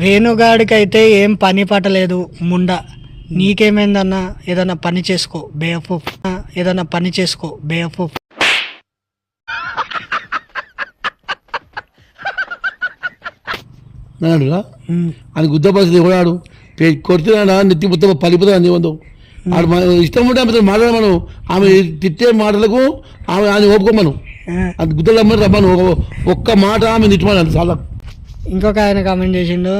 వేణుగాడికైతే ఏం పని పట్టలేదు ముండ. నీకేమైందన్నా? ఏదన్నా పని చేసుకో బేఫు. ఏదన్నా పని చేసుకో బేఫు. అని గుద్ద పరిస్థితి ఎవడాడు కొడుతున్నాడా నెత్తి మొత్తం పలిపోతుంది అని వందు ఆడు మన ఇష్టం ఉంటే ఆమెతో మాట్లాడమను ఆమె తిట్టే మాటలకు ఆమె ఆయన ఓపుకోమను అది గుద్దలు రమ్మని రమ్మను. ఒక- ఒక్క మాట ఆమె తిట్టమని చాలా ఇంకొక ఆయన కామెంట్ చేసిండు.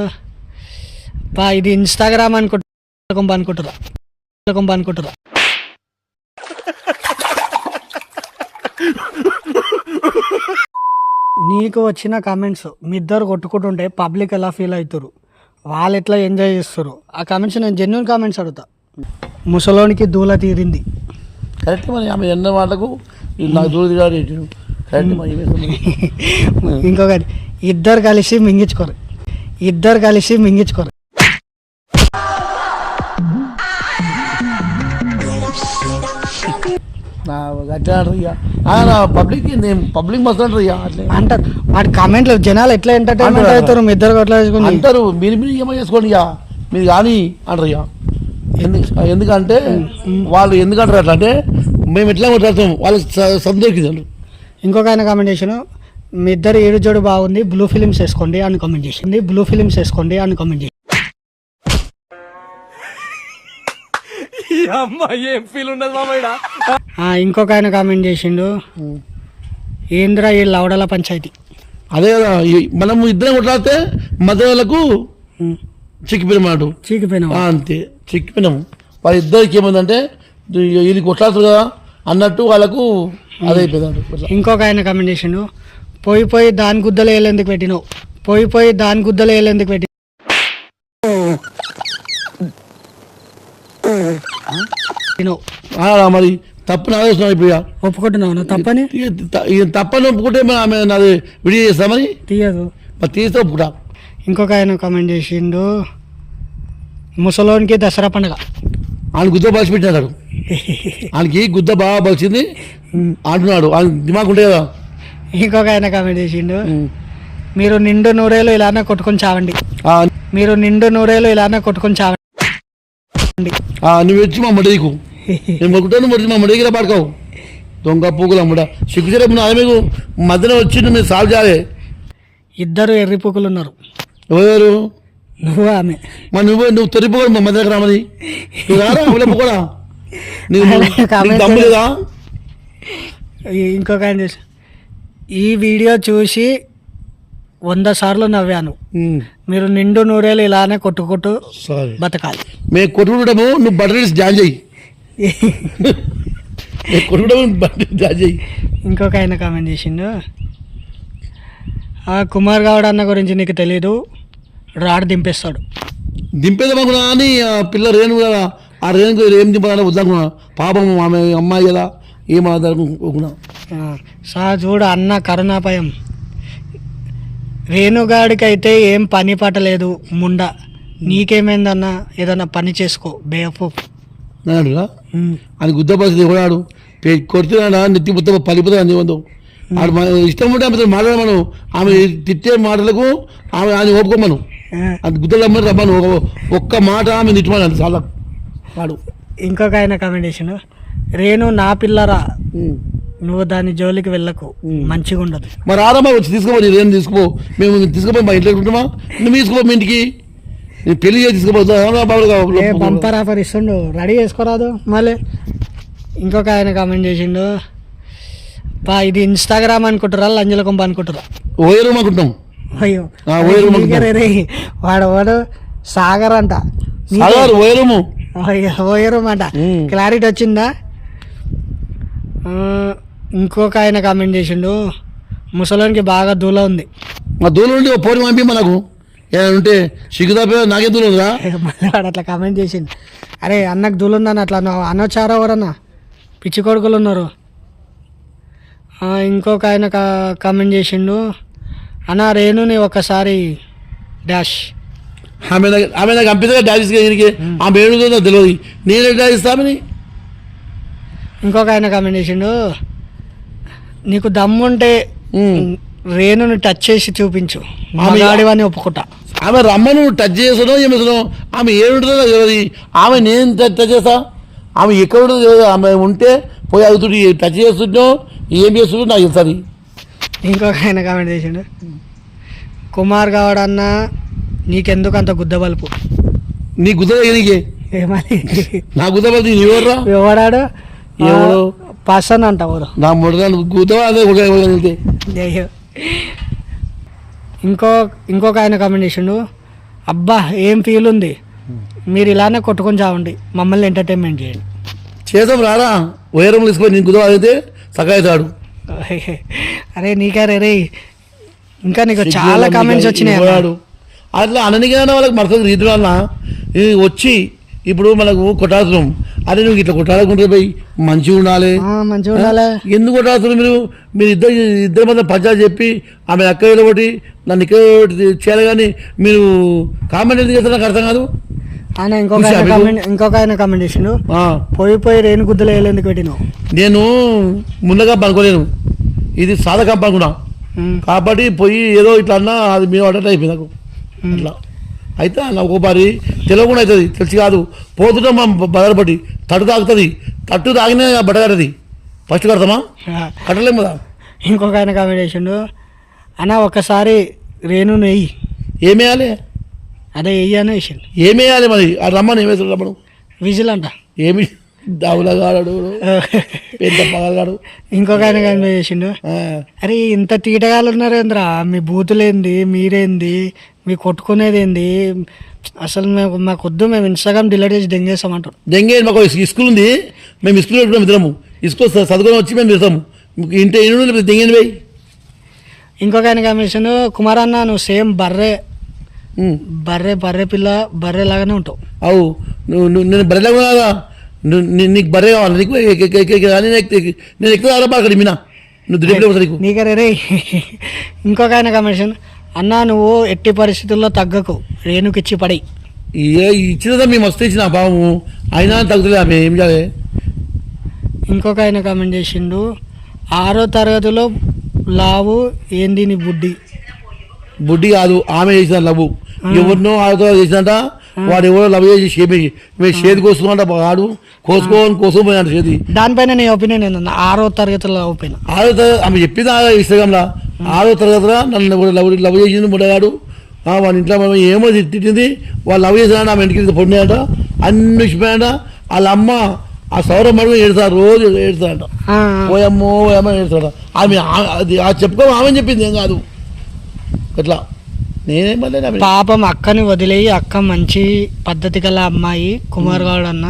పా ఇది ఇన్స్టాగ్రామ్ అనుకుంటా. అనుకుంటురా అనుకుంటురా నీకు వచ్చిన కామెంట్స్ మీ ఇద్దరు కొట్టుకుంటుంటే పబ్లిక్ ఎలా ఫీల్ అవుతారు వాళ్ళు ఎట్లా ఎంజాయ్ చేస్తారు ఆ కామెంట్స్ నేను జెన్యున్ కామెంట్స్ అడుగుతా. ముసలోనికి దూల తీరింది. కరెక్ట్ మరి ఆమె ఎన్న ఈ నాకు? ఇంకొకటి ఇద్దరు కలిసి మింగించుకోరు. ఇద్దరు కలిసి మింగించుకోరు. గట్టిగా అంటారు ఇక పబ్లిక్ పబ్లిక్ మస్తు అంటారు ఇక అట్లే. అంటారు. వాటి కామెంట్లు జనాలు ఎట్లా ఎంటర్టైన్మెంట్. అవుతారు మీ ఇద్దరు వేసుకుని. అంటారు మీరు మీరు ఏమో చేసుకోండి ఇక మీరు కానీ అంటారు ఇక ఎందుకు ఎందుకంటే వాళ్ళు ఎందుకంటారు అట్లా అంటే మేము ఎట్లా కొట్లాడతాం వాళ్ళకి సందొరికింది ఇంకొక ఆయన కామెంట్ చేసాను మీ ఇద్దరు ఏడు జోడు బాగుంది బ్లూ ఫిలిమ్స్ వేసుకోండి అని కామెంట్ చేసింది. బ్లూ ఫిలిమ్స్ వేసుకోండి అని కామెంట్ చేసి ఆ, ఇంకొక ఆయన కామెంట్ చేసిండు. ఏంద్రా ఈ లవడల పంచాయతీ? అదే కదా ఈ- మనము ఇద్దరం కొట్లాడితే మధ్య వాళ్ళకు ఉమ్, చిక్కిపోయినమాట. చీకిపోయినావు అంతే చిక్కిపోయినాము వాళ్ళ ఇద్దరికి ఏమైందంటే వీళ్ళు కొట్లాడుతారు కదా అన్నట్టు వాళ్ళకు అదే అయిపోయింది అట్లా ఇంకొక ఆయన కామెంట్ చేసిండు. పోయి పోయి దాని గుద్దలు వేలేందుకు పెట్టినావు. పోయి పోయి దాని గుద్దలు వేలేందుకు పెట్టి మరి తప్పు నాదే వస్తున్నాం ఇప్పుడు. ఒప్పుకుంటున్నావు తప్పని? తప్పని ఒప్పుకుంటే ఆమె నాది విడిగా చేస్తామని తీయదు. మరి తీస్తే ఒప్పుకుంటా. ఇంకొక ఆయన కామెంట్ చేసిండు ముసలోనికి దసరా పండుగ. ఆయన గుద్ద బాసి పెట్టినాడు ఆయనకి గుద్ద బాగా బలిచింది. అంటున్నాడు ఆయన దిమాగ్ ఉంటాయి కదా? ఇంకొక ఆయన కామెంట్ చేసిండు. మీరు నిండు నూరేళ్ళు ఇలానే కొట్టుకొని చావండి. మీరు నిండు నూరేళ్ళు ఇలానే కొట్టుకొని చావండి. నువ్వు వచ్చి మా మడికు నేను మొక్కుతాను మరి మా మడికి పాడుకోవు దొంగ పూకులు అమ్మడ సిగ్గుచరే అదే మీకు మధ్యలో వచ్చి మీరు సాల్వ్ చేయాలి. ఇద్దరు ఎర్రి పుక్కులు ఉన్నారు. ఎవరు నువ్వు ఆమె. మరి నువ్వు నువ్వు తొరిపోకూడదు మా మధ్యకి రామని నువ్వు ఇంకొక ఆయన చేసి ఈ వీడియో చూసి వంద సార్లు నవ్వాను. మీరు నిండు నూరేళ్ళు ఇలానే కొట్టుకుంటూ బతకాలి. మేము కొట్టుకుంటాము నువ్వు బట్టలు జాయిన్ చెయ్యి ఇంకొక ఆయన కామెంట్ చేసిండు. ఆ కుమార్ గౌడ్ అన్న గురించి నీకు తెలీదు రాడ్ దింపేస్తాడు. దింపేద్దాం అనుకున్నా అని పిల్ల రేణు కదా ఆ రేణుకు ఏం దింపాలని వద్దనుకున్నా. పాపం ఆమె అమ్మాయి కదా. ఏం అనుకున్నా ఆ, సా చూడు అన్న కరుణాపయం. వేణుగాడికైతే ఏం పని పట్టలేదు ముండ. నీకేమైందన్నా? ఏదన్నా పని చేసుకో బేఫు. అన్నాడురా అని గుద్ద పరిస్థితి ఎవడాడు? కొడుతున్నాడా? నెత్తి మొత్తం పలిపోతుంది అని వందు ఆడు మన ఇష్టం ఉంటే ఆమెతో మాట్లాడమను ఆమె తిట్టే మాటలకు ఆమె ఆయన ఓపుకోమను అది గుద్దలు రమ్మని రమ్మను. ఒక- ఒక్క మాట ఆమె తిట్టమని అది. చాలా వాడు. ఇంకొక ఆయన కామెంట్ చేసిండు. రేణు నా పిల్లరా. నువ్వు దాని జోలికి వెళ్ళకు. మంచిగా ఉండదు మరి ఆడమ్మా వచ్చి తీసుకోపో నీ ఏం తీసుకోపో. మేము తీసుకోపో మా ఇంట్లో ఉంటున్నామా? నువ్వు తీసుకోపో మీ ఇంటికి. పెళ్ళి చేసి తీసుకోపోతా బంపర్ ఆఫర్ ఇస్తుండు. రెడీ చేసుకోరాదు మళ్ళీ. ఇంకొక ఆయన కామెంట్ చేసిండు. పా ఇది ఇన్స్టాగ్రామ్ అనుకుంటారా లంజల కొంప అనుకుంటారా? అనుకుంటాం అయ్యో. ఓయరు నీకే అనుకుంటాం. రే. వాడు వాడు సాగర్ అంట. సాగర్ అయ్యో, ఓయరు అంట. క్లారిటీ వచ్చిందా? ఇంకొక ఆయన కామెంట్ చేసిండు. ముసలోనికి బాగా దూల ఉంది. మా నుండి ఓ పోరి పంపి మనకు ఉంటే సిగ్గుదాపే నాకే ఉందిరా? మళ్ళీ వాడు అట్లా కామెంట్ చేసిండు. అరే అన్నకు దూలు ఉందని అట్లా అనొచ్చారా ఎవరన్నా? పిచ్చి కొడుకులు ఉన్నారు. ఇంకొక ఆయన కామెంట్ చేసిండు. అన్న రేణుని ఒకసారి డాష్ ఆమె ఆమె నాకు డాడీస్ దీనికి ఆమె ఏడుదో తెలియదు. నేను ఎట్లా ఇస్తామని ఇంకొక ఆయన కామెంట్ చేసిండు నీకు దమ్ముంటే. రేణుని టచ్ చేసి చూపించు. మగాడివని ఒప్పుకుంటా. ఆమె రమ్మను టచ్ చేసానో ఏం చేసానో ఆమె ఏముంటుందో తెలియదు ఆమె నేను టచ్ చేస్తా? ఆమె ఎక్కడ ఉంటుందో తెలియదు ఆమె ఉంటే పోయి అడుగుతుంటే టచ్ చేస్తుంటో ఏం చేస్తుంటో నాకు తెలుస్తుంది ఇంకొక ఆయన కామెంట్ చేసిండు కుమార్ గౌడ్ నీకెందుకు అంత గుద్ద బలుపు? నీ గుద్ద నీకే? ఏమని నా గుద్ద పడి నీ ఎవర్రా ఎవడాడు? ఎవడు? పర్సన్ అంట ఎవరు? నా మొదట గుద్ద అదే అయ్యో. ఇంకో ఇంకొక ఆయన కామెంట్ చేసిండు. అబ్బా ఏం ఫీల్ ఉంది? మీరు ఇలానే కొట్టుకొని చావండి. మమ్మల్ని ఎంటర్టైన్మెంట్ చేయండి. చేద్దాం రారా. వైరం తీసుకొని నీ గుద్ద అయితే సగాయితాడు అరే నీకారే రే ఇంకా నీకు చాలా కామెంట్స్ వచ్చినాయి అట్లా అననిగానే వాళ్ళకి మరొక రీతిలో ఈ వచ్చి ఇప్పుడు మనకు కొట్టాల్సినాం అరే నువ్వు ఇట్లా కొట్టాలనుకుంటే పోయి? మంచిగా ఉండాలి. మంచిగా ఉండాలి? ఎందుకు కొట్టాల్సిన మీరు? మీరు ఇద్దరు ఇద్దరి మధ్య పంచాయతీ చెప్పి ఆమె అక్క ఒకటి నన్ను ఇక్కడ ఒకటి చేయాలి కానీ మీరు కామెంట్ ఎందుకు చేస్తారు? నాకు అర్థం కాదు. ఆయన ఇంకొక ఆయన? కామెంట్ ఇంకొక ఆయన కామెంట్ చేసిండు. పోయి పోయి రేణు గుద్దలు వేయలేందుకు పెట్టినావు? నేను ముందుగా పనుకోలేను. ఇది సాధకం పనుకున్నా. కాబట్టి పోయి ఏదో ఇట్లా అన్నా అది మేము అడట అయిపోయింది నాకు. అయితే? ఒక్కోసారి తెలియకుండా అవుతుంది తెలిసి కాదు. పోతుంటాం మనం బదలపడి తట్టు తాగుతుంది. తట్టు తాగినా బట్ట కట్టది. ఫస్ట్ కడతామా? కట్టలేము కదా? ఇంకొక ఆయన చేసిండు. అన్న ఒక్కసారి రేణు నెయ్యి. ఏమేయాలి అదే వెయ్యి అని వేసిండు. ఏమేయాలి మరి? ఆ రమ్మని ఏమేస్తాడు రమ్మను? విజిల్ అంట. ఏమి? దావులగాడు పెద్ద పగలగాడు ఇంకొక ఆయన కామెంట్ చేసిండు. అరే ఇంత తీటగాలు ఉన్నారేంద్రా? మీ బూతులేంది? మీరేంది? మీ కొట్టుకునేది ఏంది అసలు మేము మాకు వద్దు మేము ఇన్స్టాగ్రామ్ డిలీట్ చేసి దెంగేస్తామంటారు దెంగే మాకు స్కూల్ ఉంది. మేము స్కూల్ పెట్టుకున్నాం ఇద్దరము. స్కూల్ చదువుకొని వచ్చి మేము పెడతాము ఇంటి ఇంటి దెంగేది పోయి? ఇంకొక ఆయన కమిషన్ కుమార్ అన్న నువ్వు సేమ్ బర్రె బర్రె బర్రె పిల్ల బర్రె లాగానే ఉంటావు. అవు. నువ్వు నేను కదా నువ్వు నీ- నీకు బర్రె కావాలి? నీకు నేను ఎక్- నేను ఎక్కువ అక్కడ మీనా? నువ్వు నీకు? రే. ఇంకొక ఆయన కమిషన్ అన్న నువ్వు ఎట్టి పరిస్థితుల్లో తగ్గకు. రేణుకిచ్చి పడి ఏ ఇచ్చినదా మేము మస్తు ఇచ్చిన పాము అయినా తగ్గుతుంది ఆమె ఏం చేయాలి? ఇంకొక ఆయన కామెంట్ చేసిండు. ఆరో తరగతిలో లావు ఏంది నీ బుడ్డి? బుడ్డి కాదు ఆమె చేసిన లవ్ ఎవరినో ఆడుతో చేసినట వాడు ఎవరో లవ్ చేసి షేప్ మేము షేది కోసుకుంట వాడు. కోసుకోని కోసుకోపోయినాడు షేది దానిపైన నీ ఒపీనియన్ ఏందన్న? ఆరో తరగతిలో ఒపీనియన్ ఆరో తరగతి ఆమె చెప్పింది ఆ ఇన్స్టాగ్రామ్లో? ఆరో తరగతిలో నన్ను లవ్ లవ్ చేసింది ముడగాడు వాళ్ళ ఇంట్లో మేము ఏమో తిట్టి- తిట్టింది. వాళ్ళు లవ్ చేసినాడు ఆమె ఇంటికి పొడినాడ అన్ని ఇచ్చిపోయాడ వాళ్ళ అమ్మ ఆ సౌరం మడుగు ఏడుతారు రోజు ఏడుతాడంట ఓయమ్మో ఓయమ్మ ఏడుతాడ ఆమె అది ఆ చెప్పుకో ఆమె చెప్పింది ఏం కాదు. ఎట్లా? నేనేం పాపం అక్కని వదిలేయి అక్క మంచి పద్ధతి గల అమ్మాయి కుమార్ గౌడ్ అన్న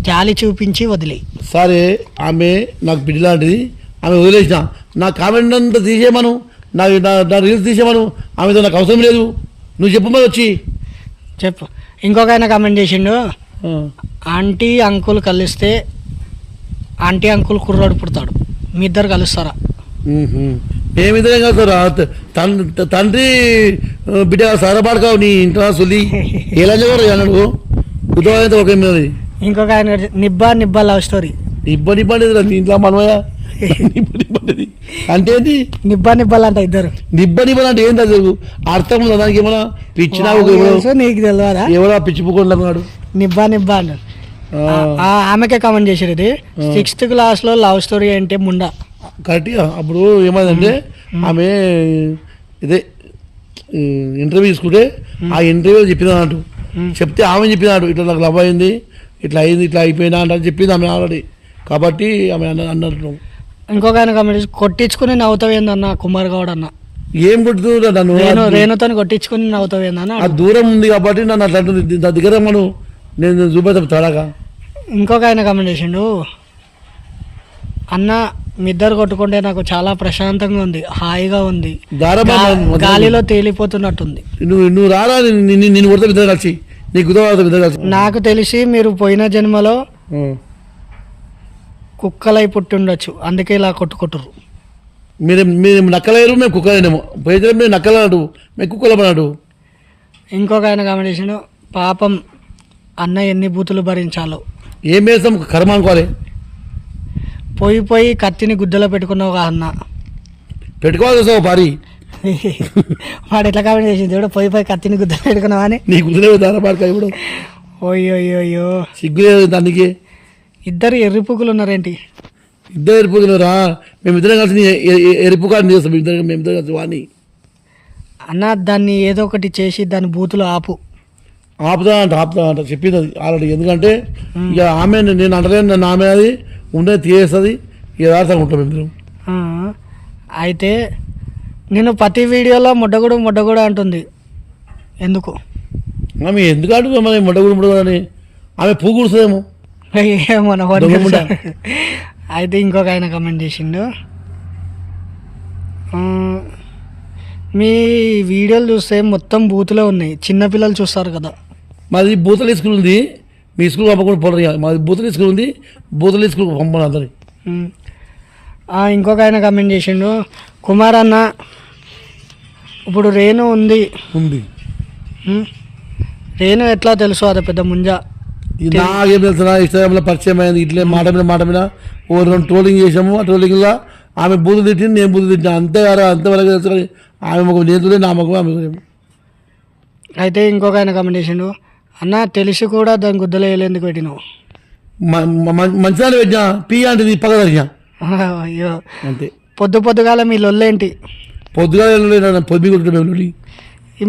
జాలి చూపించి వదిలేయి. సరే ఆమె నాకు బిడ్డ లాంటిది ఆమె వదిలేసిన. నా కామెంట్ అంతా తీసేయమను. నా నా- రీల్స్ తీసేయమను. ఆమెతో నాకు అవసరం లేదు. నువ్వు చెప్పు మరి వచ్చి. చెప్పు. ఇంకొక ఆయన కామెంట్ చేసిండు. ఆంటీ అంకుల్ కలిస్తే ఆంటీ అంకుల్ కుర్రాడు పుడతాడు. మీ ఇద్దరు కలుస్తారా. మేమిద్దరం కాదురా తండ్రి బిడ్డ సరపాడుకావు నీ ఇంట్లో సొల్లి ఎలా చెప్పారు అన్నాడు? ఇంకొక ఆయన నిబ్బా నిబ్బా లవ్ స్టోరీ. ఇబ్బంది ఇబ్బంది ఎదురా నీ ఇంట్లో మనమయ్య? అంటే ఏంటి నిబ్బా నిబ్బాలు అంట ఇద్దరు. నిబ్బని ఇబ్బంది అంటే ఏంటి అర్థం ఉందా దానికి ఏమన్నా? పిచ్చిన ఒక ఎవరో తెలుసు, నీకు తెలియదా ఎవరో పిచ్చి పుకుండా అన్నాడు నిబ్బా నిబ్బా ఆ, ఆమెకే కామెంట్ చేసారు ఇది. సిక్స్త్ క్లాస్లో లవ్ స్టోరీ అంటే ముండా? కరెక్ట్గా అప్పుడు ఏమైందంటే ఆమె ఇదే ఇంటర్వ్యూ తీసుకుంటే ఆ ఇంటర్వ్యూ చెప్పింది అన్నట్టు చెప్తే ఆమె చెప్పినాడు ఇట్లా నాకు లవ్ అయింది ఇట్లా అయింది ఇట్లా అయిపోయినా అంటే చెప్పింది ఆమె ఆల్రెడీ కాబట్టి ఆమె అన్న అన్నట్టు. ఇంకొక ఆయన కామెంట్ కొట్టించుకుని నవ్వుతావేందన్న కుమార్ గౌడ్ అన్న ఏం నన్ను? రేణు రేణుతో కొట్టించుకుని నవ్వుతావేందన్న ఆ దూరం ఉంది కాబట్టి నన్ను అట్లా. నా దగ్గర మనం నేను చూపెడతాను తడాగా ఇంకొక ఆయన కామెంట్ చేసిండు అన్న మీ ఇద్దరు కొట్టుకుంటే నాకు చాలా ప్రశాంతంగా ఉంది హాయిగా ఉంది. గాలిలో తేలిపోతున్నట్టుంది. నువ్వు నువ్వు రారా? నిన్ను కొడతా ఇద్దరు కలిసి. నీకు నాకు తెలిసి మీరు పోయిన జన్మలో. కుక్కలై పుట్టి ఉండొచ్చు అందుకే ఇలా కొట్టుకుంటారు మీరు మీరు నక్కలేరు మేము కుక్కలేనేమో. పోయితే మేము నక్కలన్నాడు మేము కుక్కలమన్నాడు. ఇంకొక ఆయన కామెంట్ చేసిండు పాపం అన్న ఎన్ని బూతులు భరించాలో. ఏం చేస్తాం కర్మ అనుకోవాలి. పోయి పోయి కత్తిని గుద్దలో పెట్టుకున్నావు అన్న. పెట్టుకోవాలి సార్ పారి. వాడు ఎట్లా కామెంట్ చేసింది ఎవడో పోయి పోయి కత్తిని గుద్ద పెట్టుకున్నావా అని. నీ కుదిరే దారపాడుక ఇప్పుడు. ఓయ్యో సిగ్గు లేదు దానికి. ఇద్దరు ఎర్రి పువ్వులు ఉన్నారేంటి ఇద్దరు ఎరిపోతున్నారా మేమిద్దరం కలిసి నీ ఎ- ఎ- ఎరుపు కాడిని చేస్తాం. ఇద్దరు మేమిద్దరం కలిసి వాడిని అన్న దాన్ని ఏదో ఒకటి చేసి దాని బూతులు ఆపు. ఆపుతా అంట ఆపుతా అంట. చెప్పింది అది ఆల్రెడీ. ఎందుకంటే ఇక ఆమె నేను అంటలేను. నన్ను ఆమె అది ఉండే తీయేస్తుంది ఇక రాసంగా ఉంటాం మేము ఆ, అయితే నేను ప్రతి వీడియోలో ముడ్డగుడు ముడ్డగుడు అంటుంది. ఎందుకు? ఆమె ఎందుకు అంటున్నా మరి ముడగుడు ముడగుడు అని? ఆమె పువ్వు కుడుస్తుందేమో ఏమో నా వాడిని దొంగ ముడ్డ. తెలుసా? అయితే ఇంకొక ఆయన కమెంట్ చేసిండు. మీ వీడియోలు చూస్తే మొత్తం బూతులే ఉన్నాయి. చిన్నపిల్లలు చూస్తారు కదా. మాది బూతల స్కూల్ ఉంది. మీ స్కూల్ పంపకుండా పోలరు మాది బూతల స్కూల్ ఉంది. బూతల స్కూల్ పంపను అందరి ఇంకొక ఆయన కమెంట్ చేసిండు. కుమార్ అన్న ఇప్పుడు రేణు ఉంది. ఉంది. రేణు ఎట్లా తెలుసు? అదే పెద్ద ముంజ. నాకేం తెలుసు ఇన్స్టాగ్రామ్లో పరిచయం అయింది. ఇట్లే మాట మీద మాట మీద ఓ రెండు ట్రోలింగ్ చేసాము ఆ ట్రోలింగ్లో ఆమె బూతులు తిట్టింది నేను బూతులు తిట్టినా. అంతే కదా అంతవరకు తెలుసు కానీ ఆమె ముఖం నేతులే నా ముఖం ఆమె. అయితే ఇంకొక ఆయన కమెంట్ చేసిండు. అన్న తెలిసి కూడా దాని గుద్దలు వేయలేందుకు పెట్టినావు? మంచిదాన్ని పెట్టినా పీ అంటే పగ తరిగినా అయ్యో. అంతే. పొద్దు పొద్దుగాల మీ లొల్లేంటి? పొద్దుగా పొద్దు కొట్టుకుంటే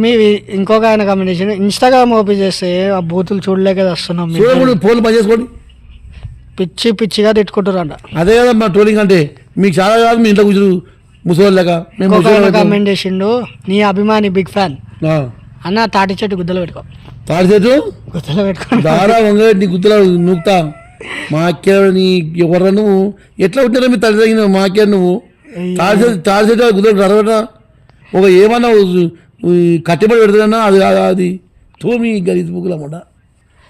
మీ ఇంకొక ఆయన చేసిండు ఇన్స్టాగ్రామ్ ఓపెన్ చేస్తే ఆ బూతులు చూడలేక వస్తున్నాం ఫోన్లు పని చేసుకోండి. పిచ్చి పిచ్చిగా తిట్టుకుంటారంట అదే కదా మా ట్రోలింగ్ అంటే. మీకు చాలా కాదు మీ ఇంట్లో కూర్చుని ముసలి లేక. మేము కమెంట్ చేసిండు నీ అభిమాని బిగ్ ఫ్యాన్. అన్న తాటి చెట్టు గుద్దలు పెట్టుకో. తాడి చెట్టు? గుద్దలు పెట్టుకో. దారా వంగ నీ గుర్తులా నూకుతా. మా అక్క నీ ఎవరు నువ్వు? ఎట్లా ఉంటారా మీ తల్లి తగిన మా అక్క నువ్వు? తాడి చెట్టు తాడి చెట్టు రరవట ఒక ఏమన్నా కట్టెపడి పెడుతున్నా అది అది- అది తోమి గరీజ్ బుక్కులు అన్నమాట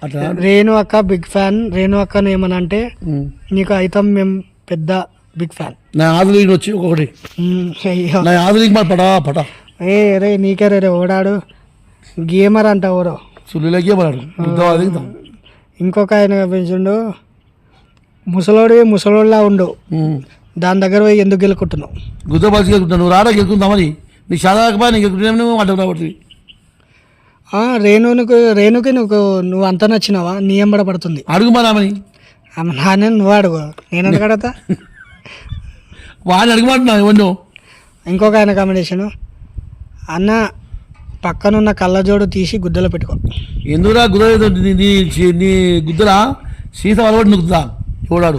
అట్లా? రేణు అక్క బిగ్ ఫ్యాన్. రేణు అక్కను ఏమని అంటే. నీకు అయితం మేము పెద్ద బిగ్ ఫ్యాన్. నా ఆదులు ఈయన వచ్చి అయ్యో. నా ఆదులు మన పటా పటా. ఏ రే నీకే రే రే ఓడాడు. గేమర్ అంట ఎవరో సుల్లులకే పడాడు ఇంకొక ఆయన పెంచుండు. ముసలోడి ముసలోడిలా ఉండు. దాని దగ్గర పోయి ఎందుకు గెలుకుంటున్నావు? గుద్ద బలిసి గెలుకుంటా నువ్వు రారా గెలుకుందామని? నీకు చాలా రాకపోయా నీకు నువ్వు అడ్డం ఆ, రేణునికి రేణుకి నువ్వు నువ్వు అంత నచ్చినావా? నీ ఎంబడ పడుతుంది. అడుగు మా రామని ఆమె నాన్న నువ్వు అడుగు. నేను అడగతా? వాడిని అడగమంటున్నా ఎవరినో? ఇంకొక ఆయన కాంబినేషను. అన్న పక్కనున్న కళ్ళజోడు తీసి గుద్దలో పెట్టుకో. ఎందుకురా గుద్ద నీ నీ- గుద్దరా? సీత అలవాటు నుకుతుందా చూడాడు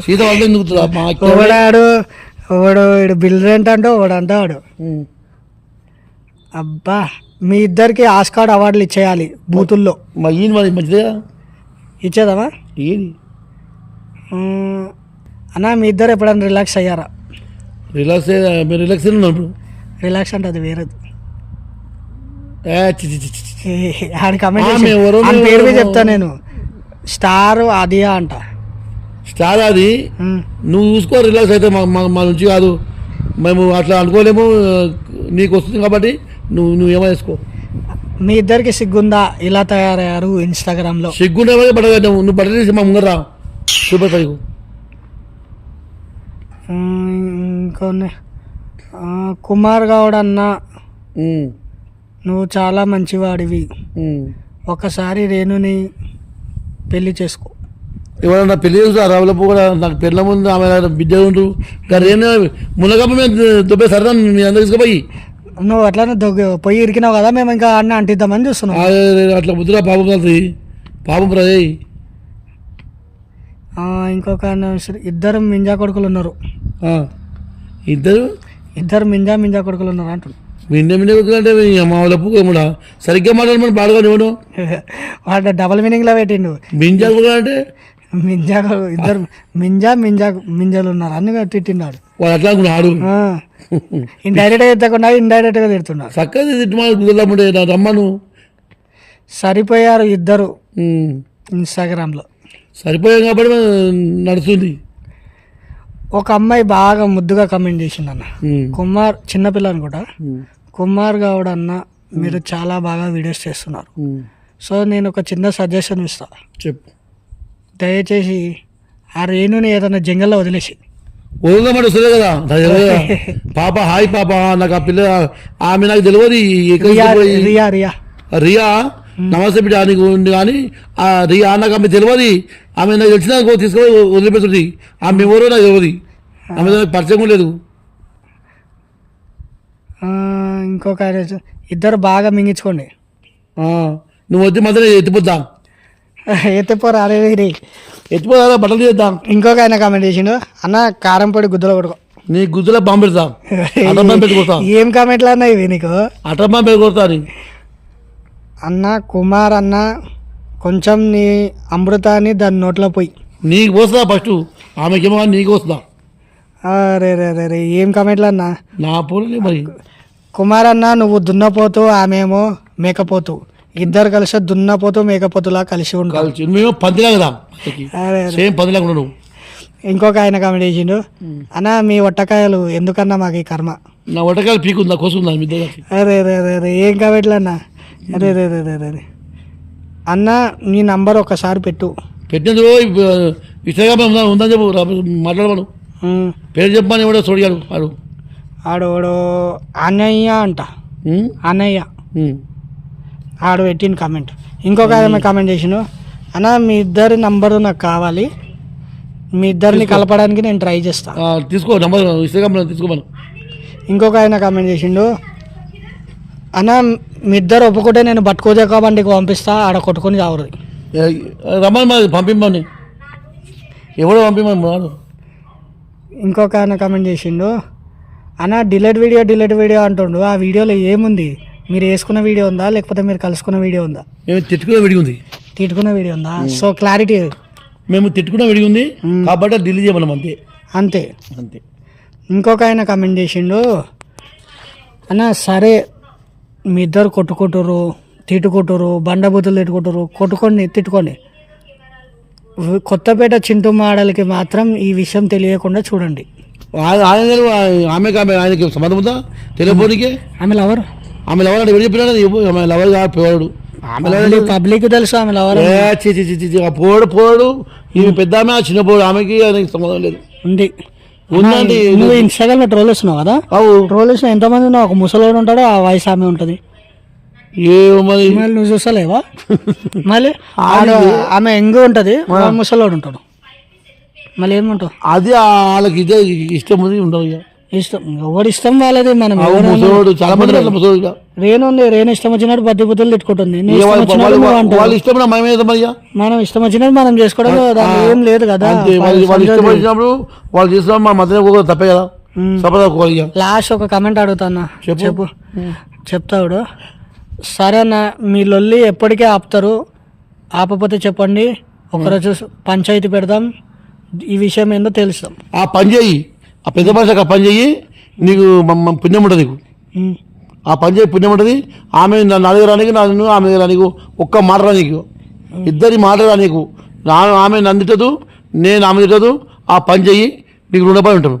సీత వాళ్ళతో నుకుతుందా మా ఓడు ఇడు బిల్ రెంట్ అంటే అంటాడు. ఉమ్. అబ్బా మీ ఇద్దరికి ఆస్కార్డ్ అవార్డులు ఇచ్చేయాలి బూతుల్లో. మరి మంచిదే? ఇచ్చేదామా? ఏది అన్న మీ ఇద్దరు ఎప్పుడైనా రిలాక్స్ అయ్యారా? రిలాక్స్ మీరు రిలాక్స్ ఇప్పుడు రిలాక్స్ అంటే అది వేరేది. ఆడ కమెంట్ పేరు. చెప్తా నేను. స్టార్ ఆదియా అంట. స్టార్ అది. నువ్వు చూసుకో రిలాక్స్ అయితే మా మా- మా నుంచి కాదు. మేము అట్లా అనుకోలేము నీకు వస్తుంది కాబట్టి నువ్వు నువ్వు ఏమో వేసుకో మీ ఇద్దరికి సిగ్గుందా? ఇలా తయారయ్యారు ఇన్స్టాగ్రామ్లో సిగ్గుంటే పడగా నువ్వు బట్టలు తీసి మా ముంగర రా. సూపర్ ఫైవ్ ఇంకొన్ని. కుమార్ గౌడ్ అన్న నువ్వు చాలా మంచివాడివి. ఒకసారి రేణుని పెళ్ళి చేసుకో. ఎవరన్నా పెళ్ళి చేస్తా రావులపు కూడా నాకు పెళ్ళ ముందు ఆమె బిడ్డ ఉండు. నేను మునగప్ప మేము దుబ్బే సరదా మీ అందరు తీసుకుపోయి. నువ్వు అట్లానే దొంగ పొయ్యి ఇరికినావు కదా మేము ఇంకా అన్న అంటిద్దామని చూస్తున్నాం. అట్లా ముద్దురా పాపం కలుతుంది పాపం ఆ, ఇంకొక ఇద్దరు మింజా కొడుకులు ఉన్నారు. ఇద్దరు? ఇద్దరు మింజా మింజా కొడుకులు ఉన్నారు అంటున్నాడు మిండే మిండే అంటే మా వాళ్ళపు ఏమన్నా సరిగ్గా మాట్లాడమని పాడుకొని ఇవ్వను వాడు డబల్ మీనింగ్లో పెట్టిండు. మింజా అంటే మింజా ఇద్దరు మింజా మింజా మింజాలు ఉన్నారు. అని తిట్టిన్నాడు వాడు అట్లా ఇండైరెక్ట్గా తిట్టకుండా ఇండైరెక్ట్గా తిడుతున్నాడు. చక్కగా రమ్మను సరిపోయారు ఇద్దరు. ఇన్స్టాగ్రామ్లో సరిపోయాం కాబట్టి నడుస్తుంది. ఒక అమ్మాయి బాగా ముద్దుగా కమెంట్ చేసింది అన్న. కుమార్ చిన్నపిల్ల అనుకుంటా. కుమార్ గౌడ్ అన్న మీరు చాలా బాగా వీడియోస్ చేస్తున్నారు. సో నేను ఒక చిన్న సజెషన్ ఇస్తా. చెప్పు. దయచేసి ఆ రేణుని ఏదైనా జంగల్లో వదిలేసి. వదలమంటే వస్తుంది కదా. పాప హాయ్ పాప నాకు ఆ పిల్ల ఆమె నాకు తెలియదు రియా రియా రియా. నమస్తే బిడ్డ నీకు ఉంది కానీ ఆ రియా నాకు ఆమె తెలియదు ఆమె నాకు తెలిసిన తీసుకొని వదిలిపెడుతుంది ఆమె ఎవరో నాకు తెలియదు ఆమె పరిచయం కూడా లేదు. ఇంకొక ఇద్దరు బాగా మింగించుకోండి. నువ్వు వచ్చి మధ్యలో ఎత్తిపోద్దా. ఎత్తిపోరు అరే రే ఎత్తిపోదా బట్టలు చేద్దాం ఇంకొక ఆయన కామెంట్ చేసిండు. అన్న కారం పొడి గుద్దలో కొడుకో నీ గుద్దులో బాంబు పెడతా. బాంబు ఏం కామెంట్లు అన్న ఇవి నీకు? అటం బాంబు పెట్టి కొడతా అని. అన్న కుమార్ అన్న కొంచెం నీ అమృతాన్ని దాని నోట్లో పోయి. నీకు పోస్తా ఫస్ట్. ఆమెకేమో నీకు వస్తుందా రే రే రే రే ఏం కామెంట్లు అన్న? నా పూలని మరి. కుమార్ అన్న నువ్వు దున్నపోతూ ఆమెమో మేకపోతూ. ఇద్దరు కలిసి దున్నపోతూ మేకపోతులా కలిసి ఉంటారు కలిసి మేము పందిలా కదా అరే రే. సేమ్ పందిలా కూడా నువ్వు. ఇంకొక ఆయన కామెంట్ చేసిండు. అన్న మీ వట్టకాయలు ఎందుకన్నా మాకు ఈ కర్మ? నా వటకాయలు పీకుందా కోసుకుందా మీ ఇద్దరికి అరే రే రే రే ఏం కామెంట్లు అన్న? అరే రే రే రే రే రే అన్న నీ నంబర్ ఒకసారి పెట్టు. పెట్టినందుకు ఇష్టంగా ఉందని చెప్పు రా- మాట్లాడమను. ఉమ్, పేరు చెప్పమని ఎవడో చూడాడు వాడు. ఆడు అన్నయ్య అంట? అన్నయ్య. ఆడు పెట్టిన కామెంట్ ఇంకొక ఆయన కామెంట్ చేసిండు? అన్న మీ ఇద్దరి నంబరు నాకు కావాలి. మీ ఇద్దరిని కలపడానికి నేను ట్రై చేస్తా. ఆ, తీసుకో నంబర్ ఇష్టంగా తీసుకోమను ఇంకొక ఆయన కామెంట్ చేసిండు అన్న మీ ఇద్దరు ఒప్పుకుంటే నేను బట్టుకోజాక బండికి పంపిస్తా ఆడ కొట్టుకొని చావరు. రమ్మని మరి పంపిమ్మని ఎవడో పంపిమ్మని వాడు? ఇంకొక ఆయన కామెంట్ చేసిండు అన్న డిలీట్ వీడియో డిలీట్ వీడియో అంటుండు. ఆ వీడియోలో ఏముంది? మీరు వేసుకున్న వీడియో ఉందా? లేకపోతే మీరు కలుసుకున్న వీడియో ఉందా? మేము తిట్టుకున్న విడిగి ఉంది. తిట్టుకున్న వీడియో ఉందా? సో క్లారిటీ మేము తిట్టుకున్న విడిగి ఉంది కాబట్టి ఢిల్లీ చేయమన్నాం అంతే. అంతే. అంతే. ఇంకొక ఆయన కమెంట్ చేసిండు అన్న సరే మీ ఇద్దరు కొట్టుకుంటురు తిట్టుకుంటురు బండబూతులు తిట్టుకుంటురు కొట్టుకోండి తిట్టుకోండి. కొత్తపేట చింటూ మాడలకి మాత్రం ఈ విషయం తెలియకుండా చూడండి. ఆమెకి ఆమె ఆయనకి సంబంధం ఉందా? తెలియపోనికి ఆమె లవర్ ఆమె లవర్ అంటే ఎవరు ఆమె లవర్ కాదు పోయాడు. ఆమె లవర్ పబ్లిక్ తెలుసు ఆమె లవర్ ఏ, చి చి చి చి, చి, ఆ పోడు పోడు. ఈమె పెద్ద ఆమె చిన్న పోడు ఆమెకి సంబంధం లేదు. ఉంది. ఉందండి నువ్వు ఇన్స్టాగ్రామ్లో ట్రోల్ వేస్తున్నావు కదా? అవు. ట్రోల్ వేసిన ఎంతమంది ఉన్నావు ఒక ముసలోడు ఉంటాడు ఆ వయసు ఆమె ఉంటుంది. మళ్ళీ నువ్వు చూసలేవా మళ్ళీ ఆమె ఎంగు ఉంటుంది ముసలోడు ఉంటాడు. మళ్ళీ ఏముంటావు అది వాళ్ళకి ఇదే ఇష్టం ఉంది ఉండవు ఇక. ఇష్టం. ఎవరి ఇష్టం వాళ్ళది మనం. ముసలోడు చాలా మంది. రేణు ఇష్టం వచ్చినట్టు బద్ది బుద్ధులు తిట్టుకుంటుంది. నీ ఇక ఇష్టం వాళ్ళ- వచ్చినట్టు వాళ్ళ- నువ్వు అంటావు. వాళ్ళ ఇష్టం మనం ఇష్టం వచ్చినట్టు మనం చేసుకోవడం ఏం లేదు కదా. అంతే వాళ్ళు వాళ్ళు ఇష్టం వచ్చినప్పుడు వాళ్ళు చేసినప్పుడు మన మధ్యలో తప్పే కదా. సపద లాస్ట్ ఒక కమెంట్ అడుగుతానా చెప్పు. చెప్పు. చెప్తాడు సరే అన్న మీ లొల్లి ఎప్పటికీ ఆపుతారు? ఆపకపోతే చెప్పండి. ఒకరోజు పంచాయతీ పెడదాం. ఈ విషయం ఏందో తెలుస్తాం. ఆ పని చేయి. ఆ పెద్ద భాషకు ఆ పని చెయ్యి నీకు పుణ్యం ఉంటుంది నీకు. ఆ పని చేయి పుణ్యం ఉంటుంది. ఆమె నా దగ్గర రానికి నన్ను ఆమె దగ్గర రానికి ఒక్క మాట రా నీకు. ఇద్దరి మాట రా నీకు. ఆమె నన్ను తిట్టదు నేను ఆమె తిట్టదు ఆ పని చెయ్యి నీకు రుణపడి ఉంటాను